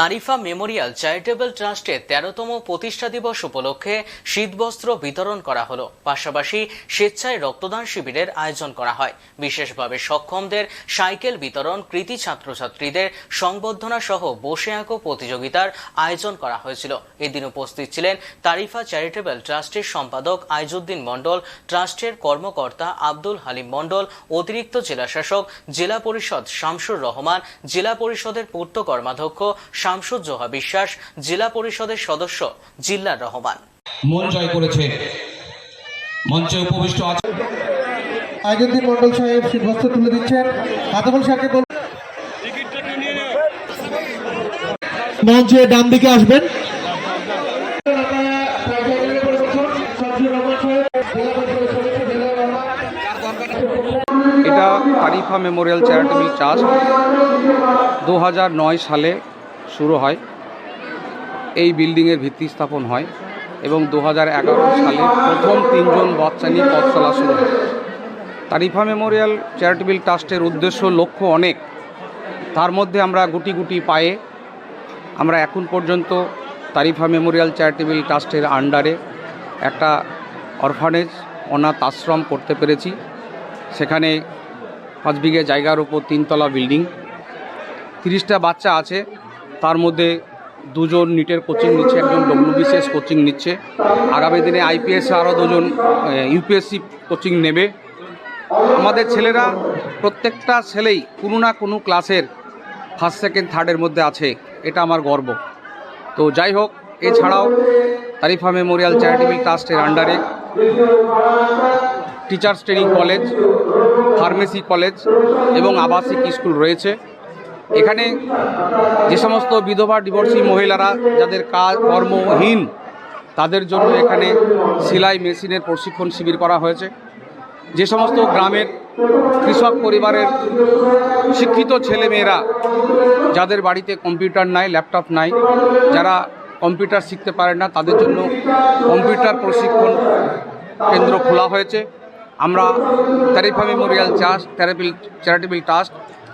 তারিফা Memorial charitable ট্রাস্টের তেরোতম প্রতিষ্ঠা দিবস উপলক্ষে শীতবস্ত্র বিতরণ করা হলো। পাশাপাশি স্বেচ্ছায় রক্তদান শিবিরের আয়োজন করা হয়। বিশেষভাবে সক্ষমদের সাইকেল বিতরণ, কৃতি ছাত্রছাত্রীদের সংবর্ধনা সহ বসে আঁকো প্রতিযোগিতার আয়োজন করা হয়েছিল। এদিন উপস্থিত ছিলেন তারিফা চ্যারিটেবল ট্রাস্টের সম্পাদক আইজুদ্দিন মণ্ডল, ট্রাস্টের কর্মকর্তা আব্দুল হালিম মণ্ডল, অতিরিক্ত জেলাশাসক, জেলা পরিষদ শামসুর রহমান, জেলা পরিষদের পূর্ত কর্মাধ্যক্ষ শামসুজ্জোহা বিশ্বাস জেলা পরিষদের সদস্য জিল্লার রহমান। মন জয় করেছে। মঞ্চে উপবিষ্ট আছে আইজুদ্দিন মন্ডল সাহেব শীতবস্ত্র তুলে দিচ্ছেন। হাতাবুল সাহেবকে বল মঞ্চে ডান দিকে আসবেন। এটা আরিফা মেমোরিয়াল চ্যারিটেবল ট্রাস্ট। দু নয় সালে শুরু হয়। এই বিল্ডিংয়ের ভিত্তি স্থাপন হয় এবং দু হাজার এগারো সালে প্রথম তিনজন বাচ্চা নিয়ে পথ চলা শুরু হয়। তারিফা মেমোরিয়াল চ্যারিটেবল ট্রাস্টের উদ্দেশ্য লক্ষ্য অনেক। তার মধ্যে আমরা গুটি গুটি পায়ে আমরা এখন পর্যন্ত তারিফা মেমোরিয়াল চ্যারিটেবল ট্রাস্টের আন্ডারে একটা অরফানেজ, অনাথ আশ্রম করতে পেরেছি। সেখানে পাঁচ বিঘে জায়গার উপর তিনতলা বিল্ডিং। তিরিশটা বাচ্চা আছে। তার মধ্যে দুজন নিটের কোচিং নিচ্ছে, একজন ডব্লিউবিসিএস কোচিং নিচ্ছে। আগামী দিনে আইপিএস আরও দুজন ইউপিএসসি কোচিং নেবে। আমাদের ছেলেরা প্রত্যেকটা ছেলেই কোনো না কোনো ক্লাসের ফার্স্ট সেকেন্ড থার্ডের মধ্যে আছে, এটা আমার গর্ব। তো যাই হোক, এছাড়াও তারিফা মেমোরিয়াল চ্যারিটেবল ট্রাস্টের আন্ডারে teachers training college pharmacy college এবং আবাসিক স্কুল রয়েছে। এখানে যে সমস্ত বিধবা ডিভোর্সি মহিলারা যাদের কাজ কর্মহীন, তাদের জন্য এখানে সেলাই মেশিনের প্রশিক্ষণ শিবির করা হয়েছে। যে সমস্ত গ্রামের কৃষক পরিবারের শিক্ষিত ছেলেমেয়েরা যাদের বাড়িতে কম্পিউটার নাই, ল্যাপটপ নাই, যারা কম্পিউটার শিখতে পারে না, তাদের জন্য কম্পিউটার প্রশিক্ষণ কেন্দ্র খোলা হয়েছে। আমরা তারিফা মেমোরিয়াল ট্রাস্ট থেরাপিল চ্যারিটেবল ট্রাস্ট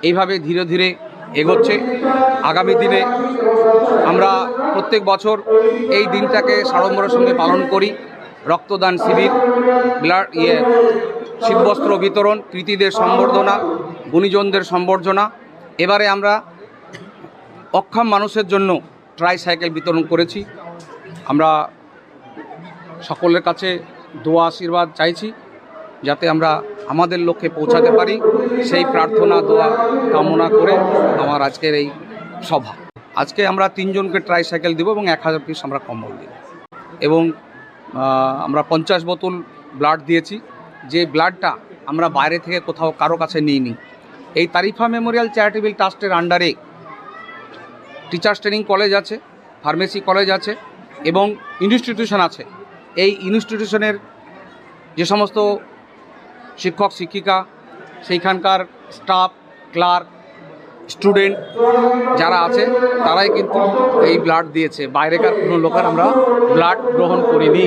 এইভাবে ধীরে ধীরে এগোচ্ছে। আগামী দিনে আমরা প্রত্যেক বছর এই দিনটাকে সাড়ম্বরের সঙ্গে পালন করি। রক্তদান শিবির, ব্লাড ইয়ে শীতবস্ত্র বিতরণ, কৃতীদের সম্বর্ধনা, গুণীজনদের সম্বর্ধনা। এবারে আমরা অক্ষম মানুষের জন্য ট্রাই সাইকেল বিতরণ করেছি। আমরা সকলের কাছে দোয়া, আশীর্বাদ চাইছি, যাতে আমরা আমাদের লক্ষ্যে পৌঁছাতে পারি। সেই প্রার্থনা, দোয়া কামনা করে আমার আজকের এই সভা। আজকে আমরা তিনজনকে ট্রাই সাইকেল দেবো এবং এক হাজার পিস আমরা কম্বল দেব। এবং আমরা পঞ্চাশ বোতল ব্লাড দিয়েছি। যে ব্লাডটা আমরা বাইরে থেকে কোথাও কারও কাছে নিইনি। এই তারিফা মেমোরিয়াল চ্যারিটেবল ট্রাস্টের আন্ডারে টিচার্স ট্রেনিং কলেজ আছে ফার্মেসি কলেজ আছে এবং ইনস্টিটিউশন আছে। এই ইনস্টিটিউশনের যে সমস্ত শিক্ষক, শিক্ষিকা সেইখানকার স্টাফ ক্লার্ক স্টুডেন্ট যারা আছে, তারাই কিন্তু এই ব্লাড দিয়েছে। বাইরেকার কোনো লোকের আমরা ব্লাড গ্রহণ করিনি।